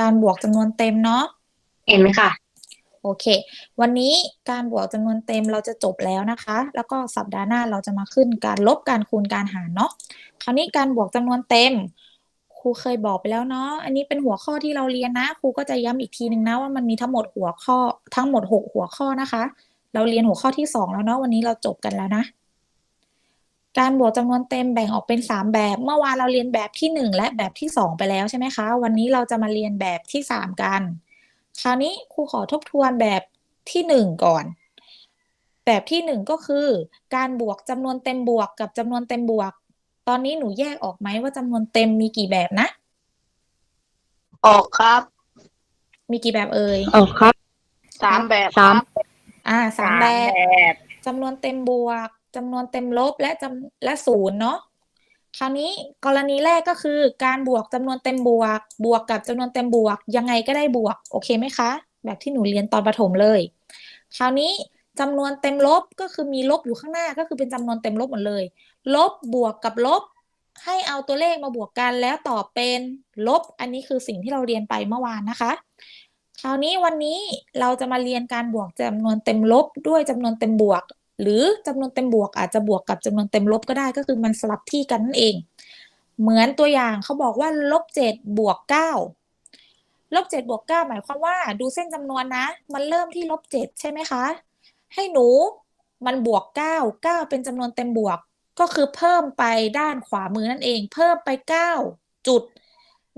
การบวกจำนวนเต็มเนาะเห็นไหมค่ะ โอเค วันนี้การบวกจำนวนเต็มเราจะจบแล้วนะคะ แล้วก็สัปดาห์หน้าเราจะมาขึ้นการลบการคูณการหารเนาะคราวนี้การบวกจำนวนเต็มครูเคยบอกไปแล้วเนาะ อันนี้เป็นหัวข้อที่เราเรียนนะ ครูก็จะย้ำอีกทีหนึ่งนะว่ามันมีทั้งหมดหัวข้อทั้งหมดหกหัวข้อนะคะ เราเรียนหัวข้อที่สองแล้วเนาะวันนี้เราจบกันแล้วนะ การบวกจำนวนเต็มแบ่งออกเป็นสามแบบ เมื่อวานเราเรียนแบบที่หนึ่งและแบบที่สองไปแล้วใช่ไหมคะ วันนี้เราจะมาเรียนแบบที่สามกัน คราวนี้ครูขอทบทวนแบบที่หนึ่งก่อน แบบที่หนึ่งก็คือ การบวกจำนวนเต็มบวกกับจำนวนเต็มบวก ตอนนี้หนูแยกออกไหมว่าจำนวนเต็มมีกี่แบบนะ ออกครับ มีกี่แบบเอ่ยออกครับสามแบบสามอ่าสามแบบบจำนวนเต็มบวก จำนวนเต็มลบและจำและศูนย์เนาะคราวนี้กรณีแรกก็คือการบวกจำนวนเต็มบวก บวกกับจำนวนเต็มบวก ยังไงก็ได้บวก โอเคไหมคะ แบบที่หนูเรียนตอนประถมเลย คราวนี้จำนวนเต็มลบก็คือมีลบอยู่ข้างหน้าก็คือเป็นจำนวนเต็มลบหมดเลย ลบบวกกับลบ ให้เอาตัวเลขมาบวกกันแล้วตอบเป็นลบ อันนี้คือสิ่งที่เราเรียนไปเมื่อวานนะคะ คราวนี้วันนี้เราจะมาเรียนการบวกจำนวนเต็มลบด้วยจำนวนเต็มบวก หรือจำนวนเต็มบวกอาจจะบวกกับจำนวนเต็มลบก็ได้ก็คือมันสลับที่กันนั่นเอง เหมือนตัวอย่างเขาบอกว่าลบเจ็ดบวกเก้าลบเจ็ดบวกเก้าหมายความว่าดูเส้นจำนวนนะ มันเริ่มที่ลบเจ็ดใช่ไหมคะ ให้หนูมันบวกเก้าเก้าเป็นจำนวนเต็มบวกก็คือเพิ่มไปด้านขวามือนั่นเอง เพิ่มไปเก้าจุด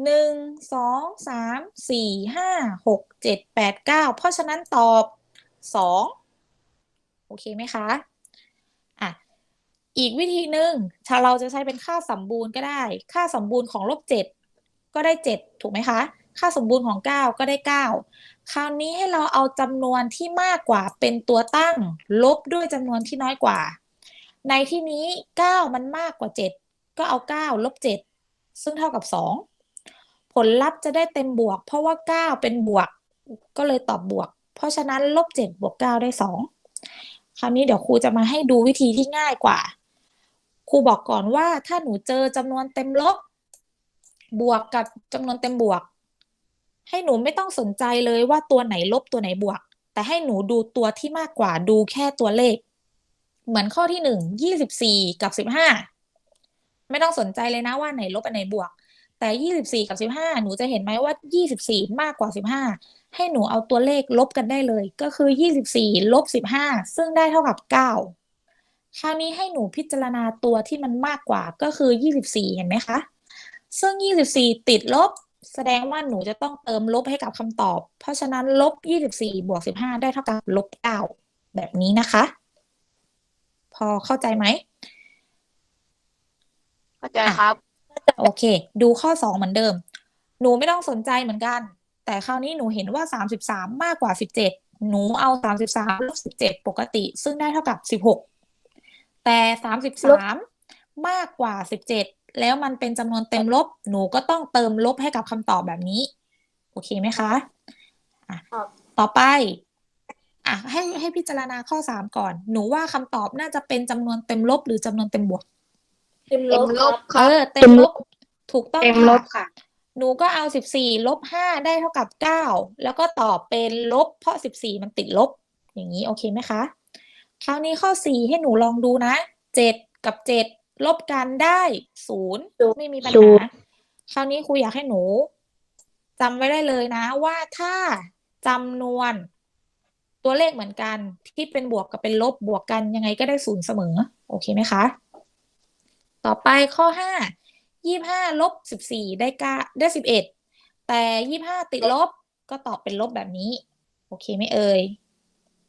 หนึ่งสองสามสี่ห้าหกเจ็ดแปดเก้าเพราะฉะนั้นตอบสอง อเคไหมคะอะอีกวิธีหนึ่งถ้าเราจะใช้เป็นค่าสมบูรณ์ก็ได้ ค่าสมบูรณ์ของลบเจ็ดก็ได้เจ็ดถูกไหมคะ ค่าสมบูรณ์ของเก้าก็ได้เก้าคราวนี้ให้เราเอาจำนวนที่มากกว่าเป็นตัวตั้ง ลบด้วยจำนวนที่น้อยกว่า ในที่นี้เก้ามันมากกว่าเจ็ดก็เอาเก้าลบเจ็ดซึ่งเท่ากับสองผลลัพธ์จะได้เต็มบวก เพราะว่าเก้าเป็นบวก ก็เลยตอบบวก เพราะฉะนั้นลบเจ็ดบวกเก้าได้สอง คราวนี้เดี๋ยวครูจะมาให้ดูวิธีที่ง่ายกว่า ครูบอกก่อนว่าถ้าหนูเจอจำนวนเต็มลบบวกกับจำนวนเต็มบวก ให้หนูไม่ต้องสนใจเลยว่าตัวไหนลบตัวไหนบวก แต่ให้หนูดูตัวที่มากกว่าดูแค่ตัวเลข เหมือนข้อที่หนึ่งยี่สิบสี่กับสิบห้าไม่ต้องสนใจเลยนะว่าไหนลบอันไหนบวก แต่ยี่สิบสี่กับสิบห้าหนูจะเห็นไหมว่ายี่สิบสี่มากกว่าสิบห้า ให้หนูเอาตัวเลขลบกันได้เลย ก็คือยี่สิบสี่ลบสิบห้าซึ่งได้เท่ากับเก้าคราวนี้ให้หนูพิจารณาตัวที่มันมากกว่าก็คือยี่สิบสี่เห็นไหมคะ ซึ่งยี่สิบสี่ติดลบ แสดงว่าหนูจะต้องเติมลบให้กับคำตอบ เพราะฉะนั้นลบยี่สิบสี่บวกสิบห้าได้เท่ากับลบเก้าแบบนี้นะคะ พอเข้าใจไหม เข้าใจครับ โอเค ดูข้อสองเหมือนเดิม หนูไม่ต้องสนใจเหมือนกัน แต่คราวนี้หนูเห็นว่าสามสิบสามมากกว่าสิบเจ็ดหนูเอาสามสิบสามลบสิบเจ็ดปกติ ซึ่งได้เท่ากับสิบหกแต่สามสิบสามมากกว่าสิบเจ็ดแล้วมันเป็นจำนวนเต็มลบ หนูก็ต้องเติมลบให้กับคำตอบแบบนี้ โอเคไหมคะอะครับต่อไปอะให้ให้พิจารณาข้อสามก่อน หนูว่าคำตอบน่าจะเป็นจำนวนเต็มลบ หรือจำนวนเต็มบวก เต็มลบคเอรับอเต็มลบ ถูกต้องเต็มลบค่ะค่ะ หนูก็เอาสิบสี่ลบห้าได้เท่ากับเก้าแล้วก็ตอบเป็นลบ เพราะสิบสี่มันติดลบ อย่างนี้โอเคไหมคะ คราวนี้ข้อสี่ให้หนูลองดูนะเจ็ดกับเจ็ดลบกันได้ศูนย์ไม่มีปัญศูหานย์คราวนี้ครูอยากให้หนูจำไว้ได้เลยนะ ว่าถ้าจำนวนตัวเลขเหมือนกันที่เป็นบวกกับเป็นลบบวกกันยังไงก็ได้ศูนย์เสมอ โอเคไหมคะ ต่อไปข้อห้า ยี่ห้าลบสิบสี่ได้เก้าได้สิบเอ็ดแต่ยี่ห้าติดลบก็ตอบเป็นลบแบบนี้ โอเคไหมเอ่ย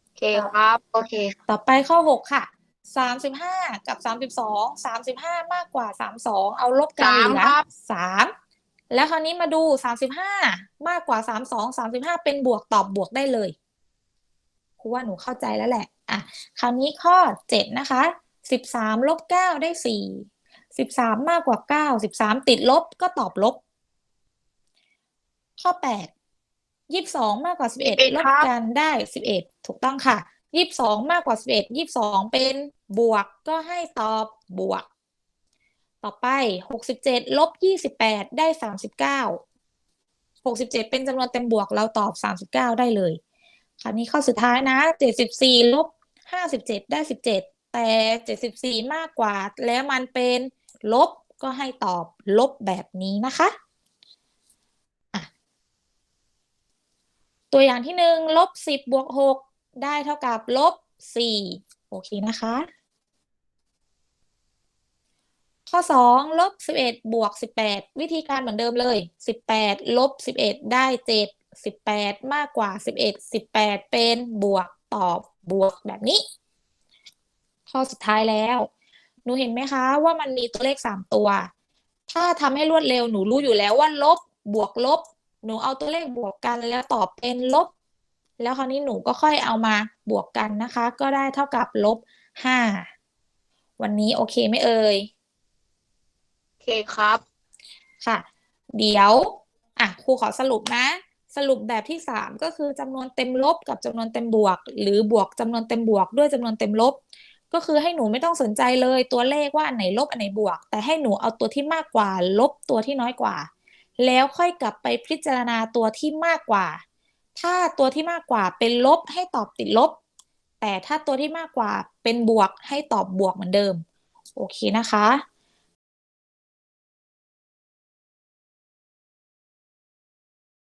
โอเคครับ โอเคต่อไปข้อหกค่ะสามสิบห้ากับสามสิบสองสามสิบห้ามากกว่าสามสองเอาลบกันสามเหลือครับสามแล้วคราวนี้มาดูสามสิบห้ามากกว่าสามสองสามสิบห้าเป็นบวกตอบบวกได้เลยครูว่าหนูเข้าใจแล้วแหละ อะ คราวนี้ข้อเจ็ดนะคะสิบสามลบเก้าได้สี่ สิบสามมากกว่าเก้าสิบสามติดลบก็ตอบลบ ข้อแปดยี่สิบสองมากกว่าสิบเอ็ด11ลบครับกันได้สิบเอ็ดถูกต้องค่ะยี่สิบสองมากกว่าสิบเอ็ดยี่สิบสองเป็นบวกก็ให้ตอบบวก ต่อไปหกสิบเจ็ดลบยี่สิบแปดได้สามสิบเก้าหกสิบเจ็ดเป็นจำนวนเต็มบวกเราตอบสามสิบเก้าได้เลยคราวนี้ข้อสุดท้ายนะเจ็ดสิบสี่ลบห้าสิบเจ็ดได้สิบเจ็ดแต่เจ็ดสิบสี่มากกว่า แล้วมันเป็น ลบก็ให้ตอบลบแบบนี้นะคะะตัวอย่างที่หนึ่งลบสิบบวกหกได้เท่ากับลบสี่โอเคนะคะ ข้อสองลบสิบเอ็ดบวกสิบแปดวิธีการเหมือนเดิมเลยสิบแปดลบสิบเอ็ดได้เจ็ดสิบแปดมากกว่าสิบเอ็ดสิบแปดเป็นบวกตอบบวกแบบนี้ ข้อสุดท้ายแล้ว หนูเห็นไหมคะ ว่ามันมีตัวเลขสามตัว ถ้าทำให้รวดเร็วหนูรู้อยู่แล้วว่าลบบวกลบ หนูเอาตัวเลขบวกกันแล้วตอบเป็นลบ แล้วคราวนี้หนูก็ค่อยเอามาบวกกันนะคะ ก็ได้เท่ากับลบห้าวันนี้โอเคไหมเอ่ยโอเคครับ ค่ะ เดี๋ยวอะครูขอสรุปนะ สรุปแบบที่สามก็คือจำนวนเต็มลบกับจำนวนเต็มบวก หรือบวกจำนวนเต็มบวกด้วยจำนวนเต็มลบ ก็คือให้หนูไม่ต้องสนใจเลยตัวเลขว่าอันไหนลบอันไหนบวก แต่ให้หนูเอาตัวที่มากกว่า ลบตัวที่น้อยกว่า แล้วค่อยกลับไปพิจารณาตัวที่มากกว่า ถ้าตัวที่มากกว่าเป็นลบให้ตอบติดลบ แต่ถ้าตัวที่มากกว่าเป็นบวกให้ตอบบวกเหมือนเดิม โอเคนะคะ